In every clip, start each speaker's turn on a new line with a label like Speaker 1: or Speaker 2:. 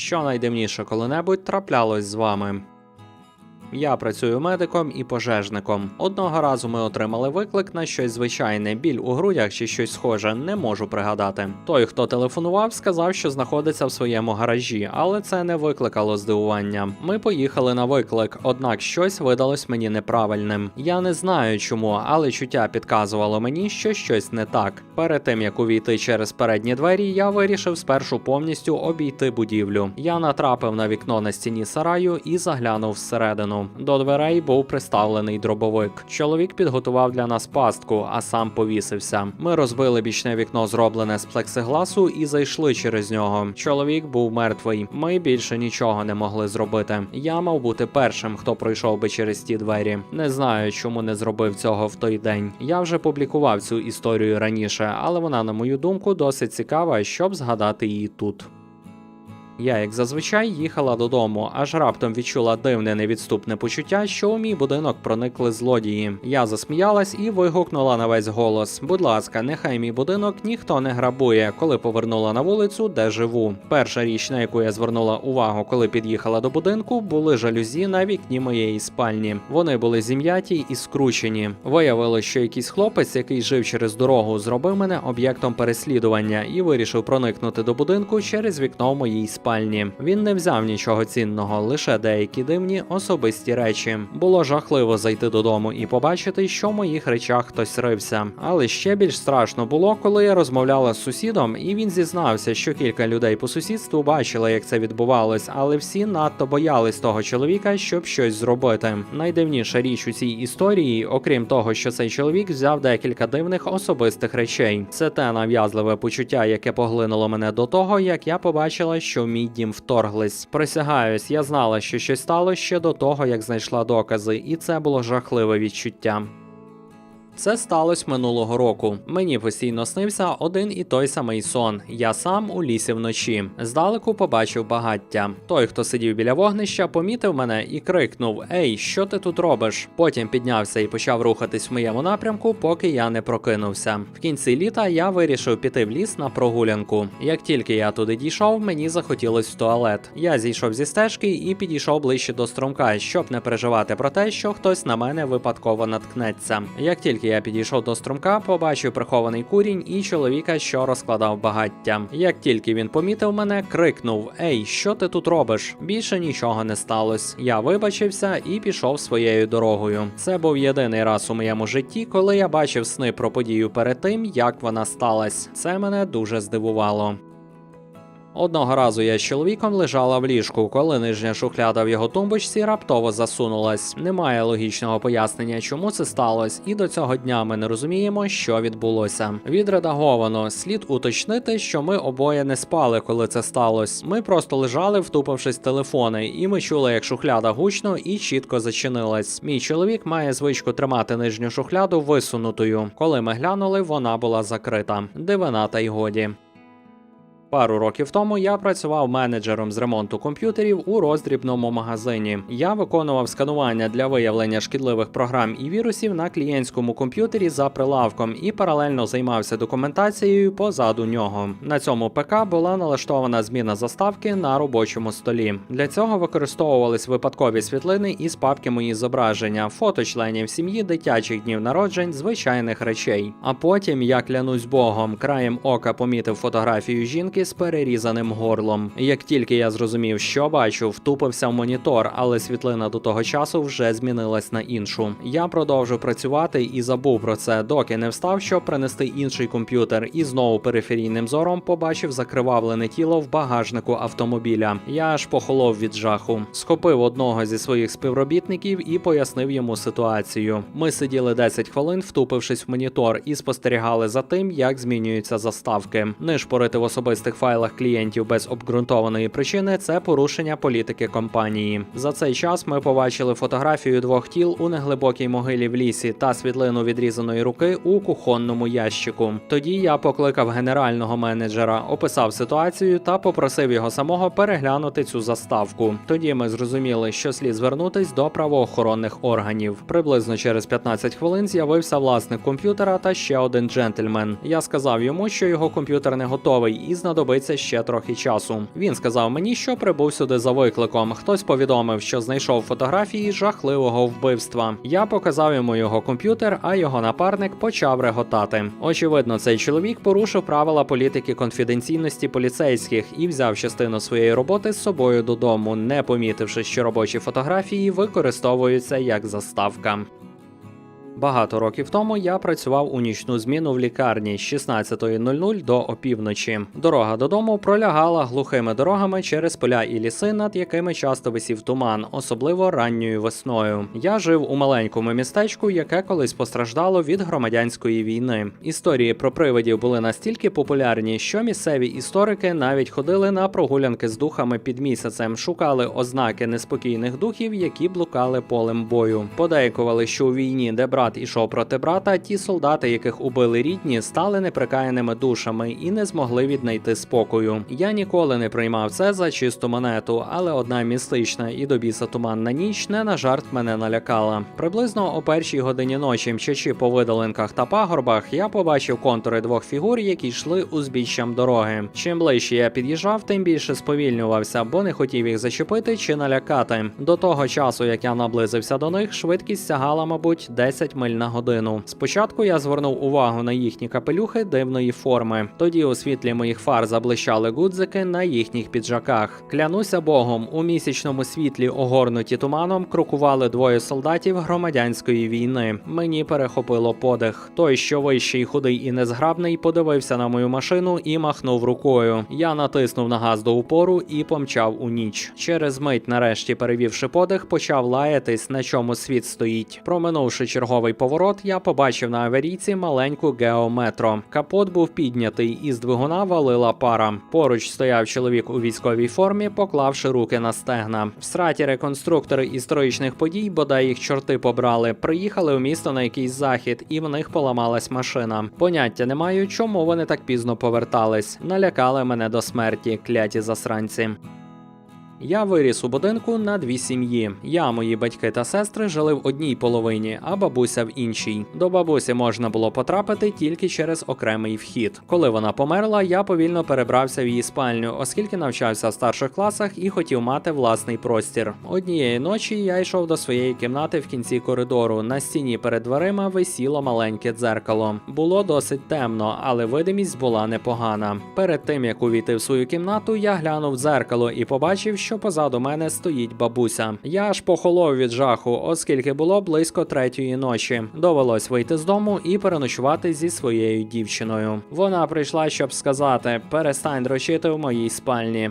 Speaker 1: Що найдивніше коли-небудь траплялось з вами? Я працюю медиком і пожежником. Одного разу ми отримали виклик на щось звичайне, біль у грудях чи щось схоже, не можу пригадати. Той, хто телефонував, сказав, що знаходиться в своєму гаражі, але це не викликало здивування. Ми поїхали на виклик, однак щось видалось мені неправильним. Я не знаю чому, але чуття підказувало мені, що щось не так. Перед тим як увійти через передні двері, я вирішив спершу повністю обійти будівлю. Я натрапив на вікно на стіні сараю і заглянув всередину. До дверей був приставлений дробовик. Чоловік підготував для нас пастку, а сам повісився. Ми розбили бічне вікно, зроблене з плексигласу, і зайшли через нього. Чоловік був мертвий. Ми більше нічого не могли зробити. Я мав бути першим, хто пройшов би через ті двері. Не знаю, чому не зробив цього в той день. Я вже публікував цю історію раніше, але вона, на мою думку, досить цікава, щоб згадати її тут. Я, як зазвичай, їхала додому, аж раптом відчула дивне невідступне почуття, що у мій будинок проникли злодії. Я засміялась і вигукнула на весь голос: будь ласка, нехай мій будинок ніхто не грабує, коли повернула на вулицю, де живу. Перша річ, на яку я звернула увагу, коли під'їхала до будинку, були жалюзі на вікні моєї спальні. Вони були зім'яті і скручені. Виявилось, що якийсь хлопець, який жив через дорогу, зробив мене об'єктом переслідування і вирішив проникнути до будинку через вікно моїй спальні. Він не взяв нічого цінного, лише деякі дивні особисті речі. Було жахливо зайти додому і побачити, що в моїх речах хтось рився. Але ще більш страшно було, коли я розмовляла з сусідом, і він зізнався, що кілька людей по сусідству бачили, як це відбувалось, але всі надто боялись того чоловіка, щоб щось зробити. Найдивніша річ у цій історії, окрім того, що цей чоловік взяв декілька дивних особистих речей. Це те нав'язливе почуття, яке поглинуло мене до того, як я побачила, що мій дім вторглись. Присягаюсь, я знала, що щось стало ще до того, як знайшла докази, і це було жахливе відчуття. Це сталося минулого року. Мені постійно снився один і той самий сон. Я сам у лісі вночі. Здалеку побачив багаття. Той, хто сидів біля вогнища, помітив мене і крикнув: Ей, що ти тут робиш? Потім піднявся і почав рухатись в моєму напрямку, поки я не прокинувся. В кінці літа я вирішив піти в ліс на прогулянку. Як тільки я туди дійшов, мені захотілось в туалет. Я зійшов зі стежки і підійшов ближче до струмка, щоб не переживати про те, що хтось на мене випадково наткнеться. Як тільки я підійшов до струмка, побачив прихований курінь і чоловіка, що розкладав багаття. Як тільки він помітив мене, крикнув: Ей, що ти тут робиш? Більше нічого не сталося. Я вибачився і пішов своєю дорогою. Це був єдиний раз у моєму житті, коли я бачив сни про подію перед тим, як вона сталася. Це мене дуже здивувало. Одного разу я з чоловіком лежала в ліжку, коли нижня шухляда в його тумбочці раптово засунулась. Немає логічного пояснення, чому це сталося, і до цього дня ми не розуміємо, що відбулося. Відредаговано слід уточнити, що ми обоє не спали, коли це сталося. Ми просто лежали, втупившись в телефони, і ми чули, як шухляда гучно і чітко зачинилась. Мій чоловік має звичку тримати нижню шухляду висунутою. Коли ми глянули, вона була закрита. Дивина та й годі. Пару років тому я працював менеджером з ремонту комп'ютерів у роздрібному магазині. Я виконував сканування для виявлення шкідливих програм і вірусів на клієнтському комп'ютері за прилавком і паралельно займався документацією позаду нього. На цьому ПК була налаштована зміна заставки на робочому столі. Для цього використовувались випадкові світлини із папки мої зображення, фото членів сім'ї, дитячих днів народжень, звичайних речей. А потім, я клянусь Богом, краєм ока помітив фотографію жінки з перерізаним горлом. Як тільки я зрозумів, що бачу, втупився в монітор, але світлина до того часу вже змінилась на іншу. Я продовжив працювати і забув про це, доки не встав, щоб принести інший комп'ютер, і знову периферійним зором побачив закривавлене тіло в багажнику автомобіля. Я аж похолов від жаху. Схопив одного зі своїх співробітників і пояснив йому ситуацію. Ми сиділи 10 хвилин, втупившись в монітор, і спостерігали за тим, як змінюються заставки. Нишпорити в особистих файлах клієнтів без обґрунтованої причини це порушення політики компанії. За цей час ми побачили фотографію двох тіл у неглибокій могилі в лісі та світлину відрізаної руки у кухонному ящику. Тоді я покликав генерального менеджера, описав ситуацію та попросив його самого переглянути цю заставку. Тоді ми зрозуміли, що слід звернутись до правоохоронних органів. Приблизно через 15 хвилин з'явився власник комп'ютера та ще один джентльмен. Я сказав йому, що його комп'ютер не готовий і знадобиться знадобиться ще трохи часу. Він сказав мені, що прибув сюди за викликом. Хтось повідомив, що знайшов фотографії жахливого вбивства. Я показав йому його комп'ютер, а його напарник почав реготати. Очевидно, цей чоловік порушив правила політики конфіденційності поліцейських і взяв частину своєї роботи з собою додому, не помітивши, що робочі фотографії використовуються як заставка. Багато років тому я працював у нічну зміну в лікарні з 16.00 до опівночі. Дорога додому пролягала глухими дорогами через поля і ліси, над якими часто висів туман, особливо ранньою весною. Я жив у маленькому містечку, яке колись постраждало від громадянської війни. Історії про привидів були настільки популярні, що місцеві історики навіть ходили на прогулянки з духами під місяцем, шукали ознаки неспокійних духів, які блукали полем бою. Подейкували, що у війні, де брат ішов проти брата, ті солдати, яких убили рідні, стали неприкаяними душами і не змогли віднайти спокою. Я ніколи не приймав це за чисту монету, але одна містична і до біса туманна ніч не на жарт мене налякала. Приблизно о першій годині ночі, мчачи по видолинках та пагорбах, я побачив контури двох фігур, які йшли узбіччям дороги. Чим ближче я під'їжджав, тим більше сповільнювався, бо не хотів їх зачепити чи налякати. До того часу, як я наблизився до них, швидкість сягала, мабуть, 10 миль на годину. Спочатку я звернув увагу на їхні капелюхи дивної форми. Тоді у світлі моїх фар заблищали гудзики на їхніх піджаках. Клянуся Богом, у місячному світлі, огорнуті туманом, крокували двоє солдатів громадянської війни. Мені перехопило подих. Той, що вищий, худий і незграбний, подивився на мою машину і махнув рукою. Я натиснув на газ до упору і помчав у ніч. Через мить, нарешті, перевівши подих, почав лаятись, на чому світ стоїть. Проминувши черговий поворот, я побачив на аварійці маленьку геометро. Капот був піднятий, і з двигуна валила пара. Поруч стояв чоловік у військовій формі, поклавши руки на стегна. В сраті реконструктори історичних подій, бодай їх чорти побрали, приїхали у місто на якийсь захід, і в них поламалась машина. Поняття не маю, чому вони так пізно повертались. Налякали мене до смерті, кляті засранці. Я виріс у будинку на дві сім'ї. Я, мої батьки та сестри жили в одній половині, а бабуся в іншій. До бабусі можна було потрапити тільки через окремий вхід. Коли вона померла, я повільно перебрався в її спальню, оскільки навчався в старших класах і хотів мати власний простір. Однієї ночі я йшов до своєї кімнати в кінці коридору. На стіні перед дверима висіло маленьке дзеркало. Було досить темно, але видимість була непогана. Перед тим як увійти в свою кімнату, я глянув в дзеркало і побачив, що позаду мене стоїть бабуся. Я аж похолов від жаху, оскільки було близько третьої ночі. Довелось вийти з дому і переночувати зі своєю дівчиною. Вона прийшла, щоб сказати: перестань дрочити в моїй спальні.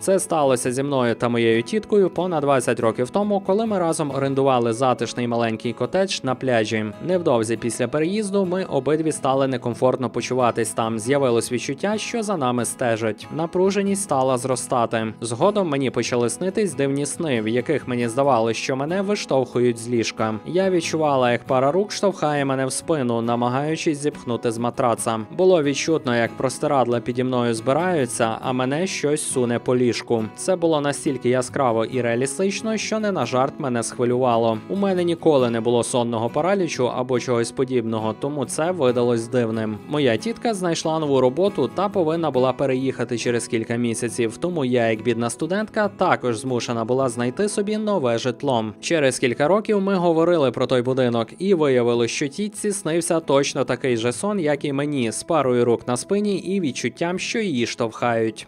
Speaker 1: Це сталося зі мною та моєю тіткою понад 20 років тому, коли ми разом орендували затишний маленький котедж на пляжі. Невдовзі після переїзду ми обидві стали некомфортно почуватись там. З'явилось відчуття, що за нами стежать. Напруженість стала зростати. Згодом мені почали снитись дивні сни, в яких мені здавалося, що мене виштовхують з ліжка. Я відчувала, як пара рук штовхає мене в спину, намагаючись зіпхнути з матраца. Було відчутно, як простирадла піді мною збираються, а мене щось суне по ліжку. Це було настільки яскраво і реалістично, що не на жарт мене схвилювало. У мене ніколи не було сонного паралічу або чогось подібного, тому це видалось дивним. Моя тітка знайшла нову роботу та повинна була переїхати через кілька місяців. Тому я, як бідна студентка, також змушена була знайти собі нове житло. Через кілька років ми говорили про той будинок і виявили, що тітці снився точно такий же сон, як і мені, з парою рук на спині і відчуттям, що її штовхають.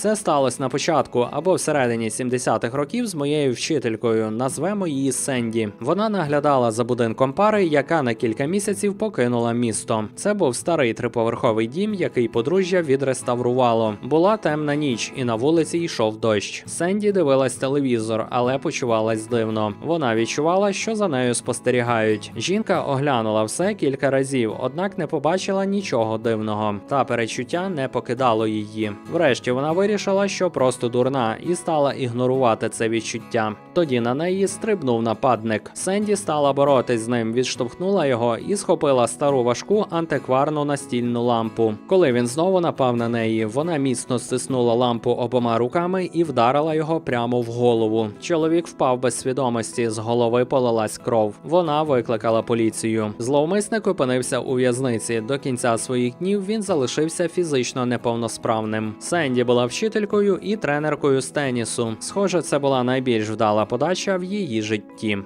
Speaker 1: Це сталося на початку або всередині 70-х років з моєю вчителькою. Назвемо її Сенді. Вона наглядала за будинком пари, яка на кілька місяців покинула місто. Це був старий триповерховий дім, який подружжя відреставрувало. Була темна ніч, і на вулиці йшов дощ. Сенді дивилась телевізор, але почувалась дивно. Вона відчувала, що за нею спостерігають. Жінка оглянула все кілька разів, однак не побачила нічого дивного. Та перечуття не покидало її. Врешті вона вирішила вирішила, що просто дурна, і стала ігнорувати це відчуття. Тоді на неї стрибнув нападник. Сенді стала боротись з ним, відштовхнула його і схопила стару важку антикварну настільну лампу. Коли він знову напав на неї, вона міцно стиснула лампу обома руками і вдарила його прямо в голову. Чоловік впав без свідомості, з голови полилась кров. Вона викликала поліцію. Зловмисник опинився у в'язниці. До кінця своїх днів він залишився фізично неповносправним. Сенді була вчителькою і тренеркою з тенісу. Схоже, це була найбільш вдала подача в її житті.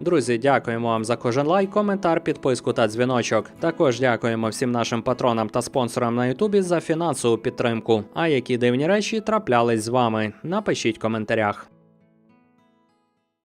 Speaker 1: Друзі, дякуємо вам за кожен лайк, коментар, підписку та дзвіночок. Також дякуємо всім нашим патронам та спонсорам на Ютубі за фінансову підтримку. А які дивні речі траплялись з вами? Напишіть в коментарях.